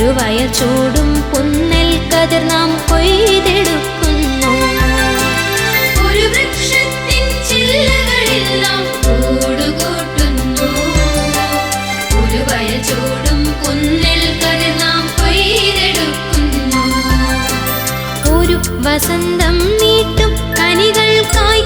ഒരു വയച്ചൂടും പൊന്നൽ കതിർ നാം കൊയ്തെടുക്കുന്നു. ഒരു കൂടുകൂട്ടുന്നു. കതിർ നാം കൊയ്തെടുക്കുന്നു. ഒരു വസന്തം നീട്ടും കനികൾക്കായി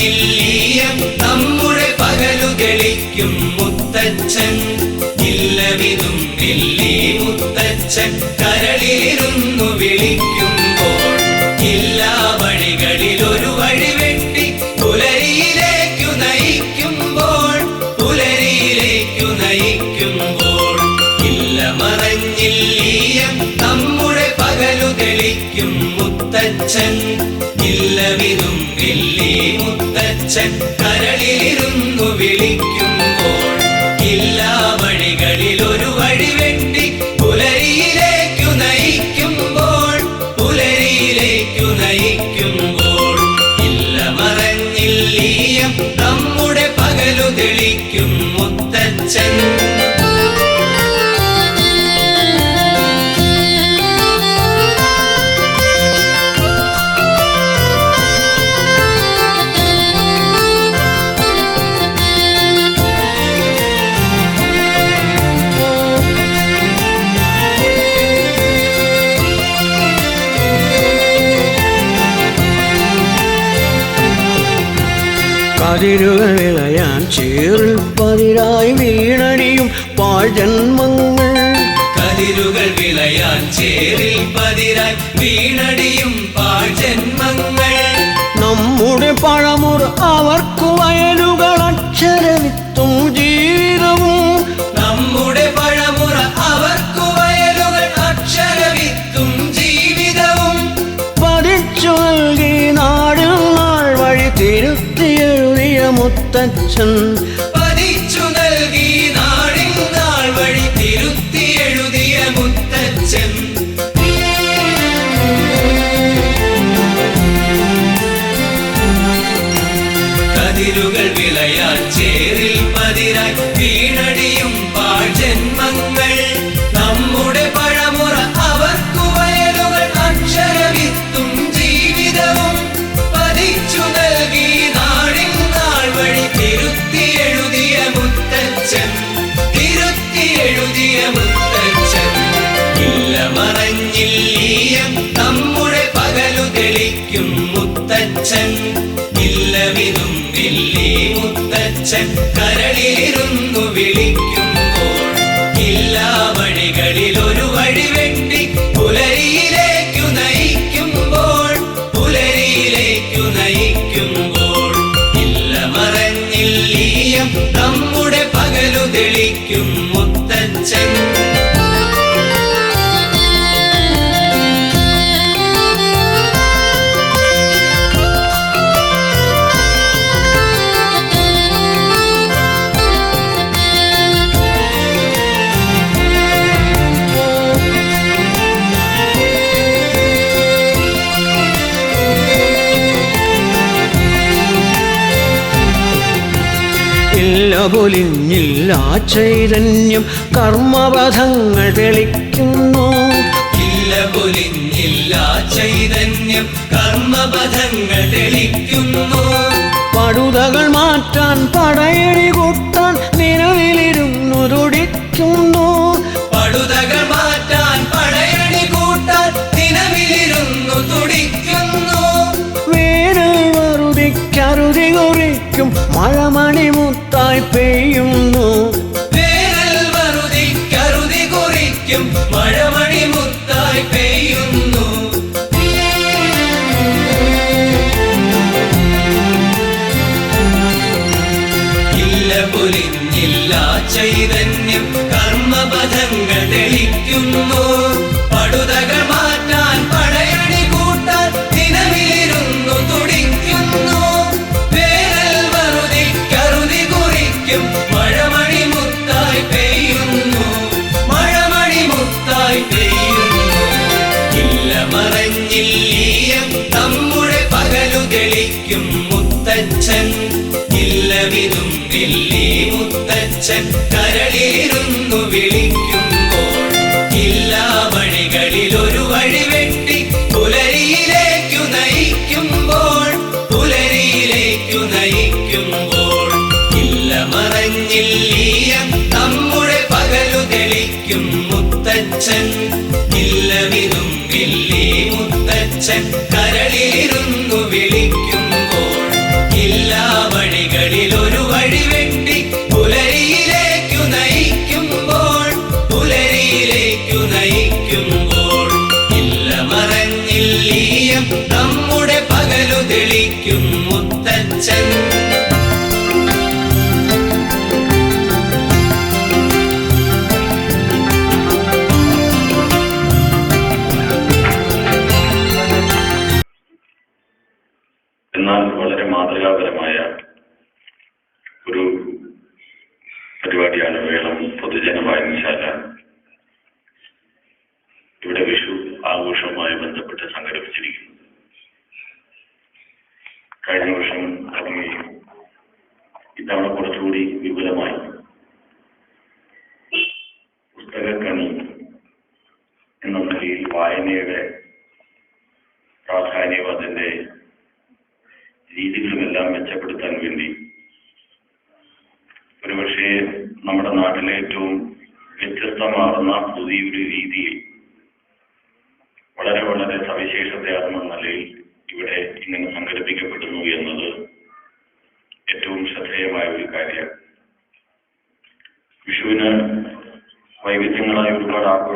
ഇല്ലീയം നമ്മുടെ പകലുകളിക്കും മുത്തച്ഛൻ. ഇല്ലവിതും ഇല്ലീ മുത്തച്ഛൻ കരളിരുന്നു വിളിക്കുമ്പോൾ എല്ലാ ഒരു പുലരിയിലേക്കു പുലരിയിലേക്കു മുത്തച്ഛൻ. മുത്തച്ഛൻ കതിരുകൾ വിളയാൻ ചേറിൽ പതിരായി വീണടിയും പാഴ്ജന്മങ്ങൾ കതിരുകൾ വിളയാൻ ചേരിൽ പതിരായി വീണടിയും പാഴ്ജന്മങ്ങൾ നമ്മുടെ പഴമുറ അവർക്കു 断肠。നമ്മുടെ പകലു തെളിക്കും മുത്തച്ഛൻ. പൊലിഞ്ഞില്ല ചൈതന്യം. കർമ്മപഥങ്ങൾ തെളിക്കുന്നു. പൊലിഞ്ഞില്ല ചൈതന്യം. കർമ്മപഥങ്ങൾ തെളിക്കുന്നു. പടുതകൾ മാറ്റാൻ പടയണി കൂട്ടാൻ നിലവിലിരുന്നു തുടിക്കുന്നു. മഴമണി മുത്തായി പെയ്യുന്നു. മഴമണി പെയ്യുന്നു. ചൈതന്യം കർമ്മപഥങ്ങൾ തെളിക്കുന്നു. മുത്തച്ഛൻ ഇല്ലവിതും ഇല്ലി മുത്തച്ഛൻ കരളീരുന്നു വിളിക്കുമ്പോൾ ഇല്ലാ വഴികളിൽ ഒരു വഴി വെട്ടി പുലരിയിലേക്കു നയിക്കുമ്പോൾ പുലരിയിലേക്കു നയിക്കുമ്പോൾ ഇല്ല മറഞ്ഞില്ലീയം നമ്മുടെ പകലു തെളിക്കും മുത്തച്ഛൻ ഇല്ലവിതും ഇല്ലി മുത്തച്ഛൻ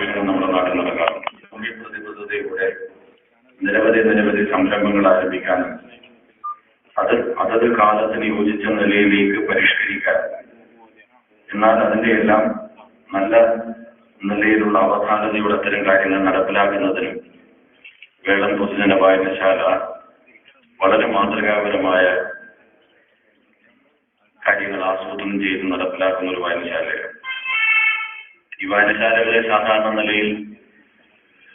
ആഘോഷങ്ങൾ നമ്മുടെ നാട്ടിൽ നടക്കാറുണ്ട്. സാമൂഹ്യ പ്രതിബദ്ധതയുടെ നിരവധി നിരവധി സംരംഭങ്ങൾ ആരംഭിക്കാനും അത് അതത് കാലത്തിന് യോജിച്ച നിലയിലേക്ക് പരിഷ്കരിക്കാൻ എന്നാൽ അതിന്റെ എല്ലാം നല്ല നിലയിലുള്ള അവസാനതയുടെ അത്തരം കാര്യങ്ങൾ നടപ്പിലാക്കുന്നതിനും വേളം പൊതുജന വായനശാല വളരെ മാതൃകാപരമായ കാര്യങ്ങൾ ആസൂത്രണം ചെയ്ത് നടപ്പിലാക്കുന്ന ഒരു വായനശാലയാണ്. വായനശാലകളെ സാധാരണ നിലയിൽ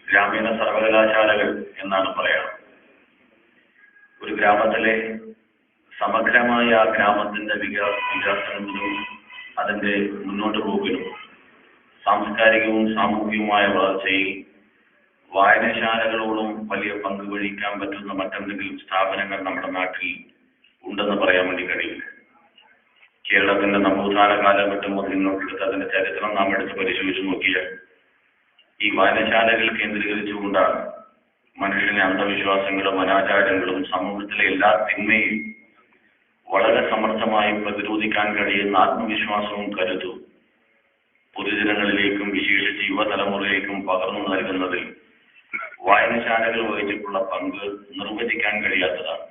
ഗ്രാമീണ സർവകലാശാലകൾ എന്നാണ് പറയാം ഒരു ഗ്രാമത്തിലെ സമഗ്രമായ ആ ഗ്രാമത്തിന്റെ വികാസ വികാസത്തിനും അതിന്റെ മുന്നോട്ട് പോകലും സാംസ്കാരികവും സാമൂഹികവുമായ വളർച്ചയിൽ വായനശാലകളോടും വലിയ പങ്ക് വഹിക്കാൻ പറ്റുന്ന മറ്റെന്തെങ്കിലും സ്ഥാപനങ്ങൾ നമ്മുടെ നാട്ടിൽ ഉണ്ടെന്ന് പറയാൻ വേണ്ടി കഴിയില്ല. കേരളത്തിന്റെ നവോത്ഥാന കാലഘട്ടം മുതൽ ഇങ്ങോട്ടെടുത്ത് അതിന്റെ ചരിത്രം നാം എടുത്ത് പരിശോധിച്ച് നോക്കിയാൽ ഈ വായനശാലകൾ കേന്ദ്രീകരിച്ചുകൊണ്ടാണ് മനുഷ്യനെ അന്ധവിശ്വാസങ്ങളും അനാചാരങ്ങളും സമൂഹത്തിലെ എല്ലാ തിന്മയും വളരെ സമർത്ഥമായി പ്രതിരോധിക്കാൻ കഴിയുന്ന ആത്മവിശ്വാസവും കരുതും. പൊതുജനങ്ങളിലേക്കും വിശേഷിച്ച് യുവതലമുറയിലേക്കും പകർന്നു നൽകുന്നതിൽ വായനശാലകൾ വഹിച്ചിട്ടുള്ള പങ്ക് നിർവചിക്കാൻ കഴിയാത്തതാണ്.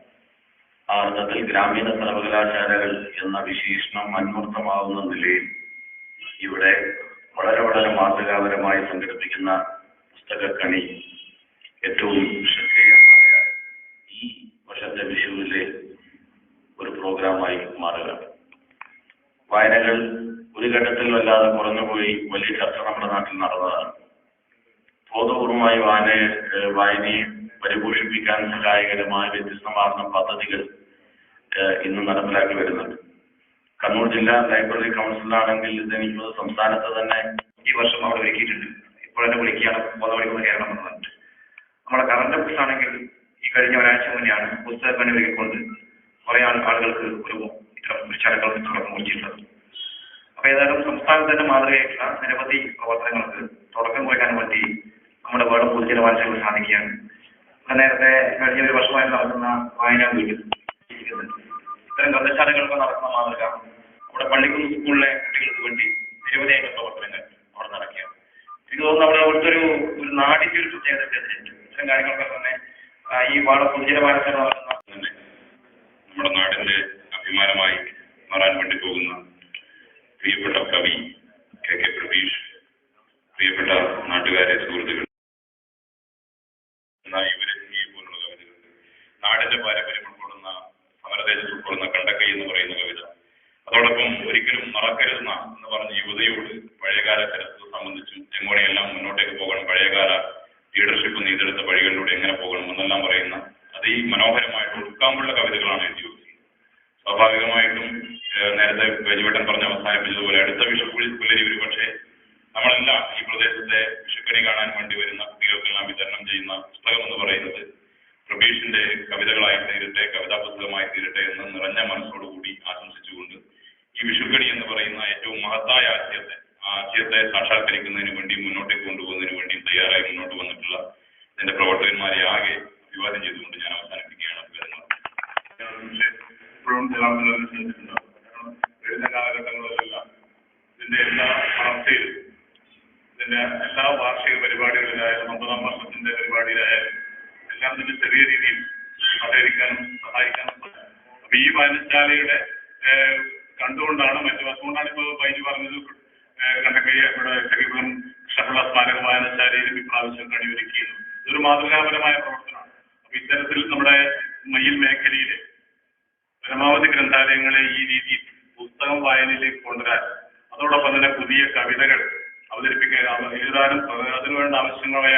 അർത്ഥത്തിൽ ഗ്രാമീണ സർവകലാശാലകൾ എന്ന വിശേഷണം അന്വർത്ഥമാവുന്ന നിലയിൽ ഇവിടെ വളരെ വളരെ മാതൃകാപരമായി സംഘടിപ്പിക്കുന്ന പുസ്തകക്കണി ഏറ്റവും ശ്രദ്ധേയമായ ഈ വർഷത്തെ വിഷുവിലെ ഒരു പ്രോഗ്രാമായി മാറുക വായനകൾ ഒരു ഘട്ടത്തിൽ വല്ലാതെ കുറഞ്ഞുപോയി വലിയ ചർച്ച നമ്മുടെ നാട്ടിൽ നടന്നതാണ്. ബോധപൂർവമായി വായന വായനയെ പരിപോഷിപ്പിക്കാൻ സഹായകരമായ വ്യത്യസ്തമാർന്ന പദ്ധതികൾ ഇന്ന് നടപ്പിലാക്കി വരുന്നുണ്ട്. കണ്ണൂർ ജില്ലാ ലൈബ്രറി കൗൺസിലാണെങ്കിൽ ഇതെനിക്ക് തോന്നുന്നു സംസ്ഥാനത്ത് തന്നെ ഈ വർഷം അവിടെ ഒരുക്കിയിട്ടുണ്ട്. ഇപ്പോൾ തന്നെ വിളിക്കുകയാണ്. പോകുന്ന വിളിക്കുന്ന കേരളം എന്ന് പറഞ്ഞിട്ട്. നമ്മുടെ കറണ്ട് ബുക്സ് ആണെങ്കിൽ ഈ കഴിഞ്ഞ ഒരാഴ്ച മുന്നെയാണ് പുസ്തകപ്പണി ഒരുക്കിക്കൊണ്ട് കുറെ ആളുകൾക്ക് ഒരു ഇത്തരം ചടങ്ങുകൾക്ക് തുടക്കം കുറിച്ചിട്ടുള്ളത്. അപ്പൊ ഏതായാലും സംസ്ഥാനത്തിന്റെ മാതൃകയായിട്ടുള്ള നിരവധി പ്രവർത്തനങ്ങൾക്ക് തുടക്കം കുറിക്കാൻ വേണ്ടി നമ്മുടെ വേർഡ് പൊതുജന വായനശാല സാധിക്കുകയാണ് നേരത്തെ കഴിഞ്ഞ ഒരു വർഷമായി നടക്കുന്ന വായനാ വീട് ഇത്തരം ഗ്രന്ഥശാലകളൊക്കെ നടക്കുന്ന മാതൃക. നമ്മുടെ പള്ളിക്കുന്ന് സ്കൂളിലെ കുട്ടികൾക്ക് വേണ്ടി നിരവധിയായിട്ടുള്ള പ്രവർത്തനങ്ങൾ അവിടെ നടക്കുകയാണ്. എനിക്ക് തോന്നുന്നു അവിടെ അവിടുത്തെ ഒരു ഒരു നാടിന്റെ ഒരു പ്രത്യേകത ഇതിലുണ്ട് ഇത്തരം കാര്യങ്ങളൊക്കെ തന്നെ ഈ വാട വായനശാല നടക്കുന്ന നമ്മുടെ നാടിന്റെ അഭിമാനമായി മാറാൻ വേണ്ടി പോകുന്ന പ്രിയപ്പെട്ട കവി കെ കെ പ്രതീഷ് പ്രിയപ്പെട്ട നാട്ടുകാരെ സുഹൃത്തുക്കൾ എന്നാൽ ഇവരെ പോലുള്ള കവിതകൾ നാടിന്റെ പാരമ്പര്യം ഉൾക്കൊള്ളുന്ന സമരദേശത്ത് ഉൾക്കൊള്ളുന്ന കണ്ടക്കൈ എന്ന് പറയുന്ന കവിത അതോടൊപ്പം ഒരിക്കലും മറക്കരുതെന്ന എന്ന് പറഞ്ഞ യുവതയോട് പഴയകാല ചരിത്രത്തെ സംബന്ധിച്ചും എങ്ങോടെയെല്ലാം മുന്നോട്ടേക്ക് പോകണം പഴയകാല ലീഡർഷിപ്പ് നെയ്തെടുത്ത വഴികളിലൂടെ എങ്ങനെ പോകണം എന്നെല്ലാം പറയുന്ന അതീ മനോഹരമായിട്ട് ഉൾക്കാമ്പുള്ള കവിതകളാണ് എഴുതി സ്വാഭാവികമായിട്ടും നേരത്തെ ബെജുവേട്ടൻ പറഞ്ഞ അവസാനിപ്പിച്ചതുപോലെ അടുത്ത വിഷു പുലരി ഒരു പക്ഷേ നമ്മളെല്ലാം ഈ പ്രദേശത്തെ വിഷുക്കണി കാണാൻ വേണ്ടി വരുന്ന കുട്ടികൾക്കെല്ലാം വിതരണം ചെയ്യുന്ന പുസ്തകം എന്ന് പറയുന്നത് പ്രബീഷിന്റെ കവിതകളായി തീരട്ടെ കവിതാ പുസ്തകമായി തീരട്ടെ എന്ന് നിറഞ്ഞ മനസ്സോടുകൂടി ഈ വിഷുക്കണി എന്ന് പറയുന്ന ഏറ്റവും മഹത്തായ ആശയത്തെ ആശയത്തെ സാക്ഷാത്കരിക്കുന്നതിന് വേണ്ടി മുന്നോട്ടേക്ക് കൊണ്ടുപോകുന്നതിന് വേണ്ടിയും തയ്യാറായി മുന്നോട്ട് വന്നിട്ടുള്ള എന്റെ പ്രവർത്തകന്മാരെ ആകെ അഭിവാദ്യം ചെയ്തുകൊണ്ട് ഞാൻ അവസാനിപ്പിക്കുകയാണ് അഭിവാദ്യങ്ങൾ ഇതിന്റെ എല്ലാ വളർച്ചയിലും ഇതിന്റെ എല്ലാ വാർഷിക പരിപാടികളിലായാലും ഒമ്പതാം വർഷത്തിന്റെ പരിപാടിയിലായാലും എല്ലാം തന്നെ ചെറിയ രീതിയിൽ സഹകരിക്കാനും സഹായിക്കാനും അപ്പൊ ഈ വായനശാലയുടെ കണ്ടുകൊണ്ടാണ് മറ്റു അതുകൊണ്ടാണ് ഇപ്പൊ വൈദ്യു പറഞ്ഞത് കണ്ടക്കയ്യ ഇവിടെ ചെറിയപുരം കൃഷ്ണപിള്ള സ്മാരക വായനശാലയിലും ഇപ്രാവശ്യം കണിയൊരുക്കിയത് ഇതൊരു മാതൃകാപരമായ പ്രവർത്തനമാണ്. അപ്പൊ ഇത്തരത്തിൽ നമ്മുടെ മയിൽ മേഖലയിലെ പരമാവധി ഗ്രന്ഥാലയങ്ങളെ ഈ രീതിയിൽ പുസ്തകം വായനയിലേക്ക് കൊണ്ടുവരാൻ അതോടൊപ്പം തന്നെ പുതിയ കവിതകൾ അവതരിപ്പിക്കാൻ അത് അതിനുവേണ്ട ആവശ്യമായ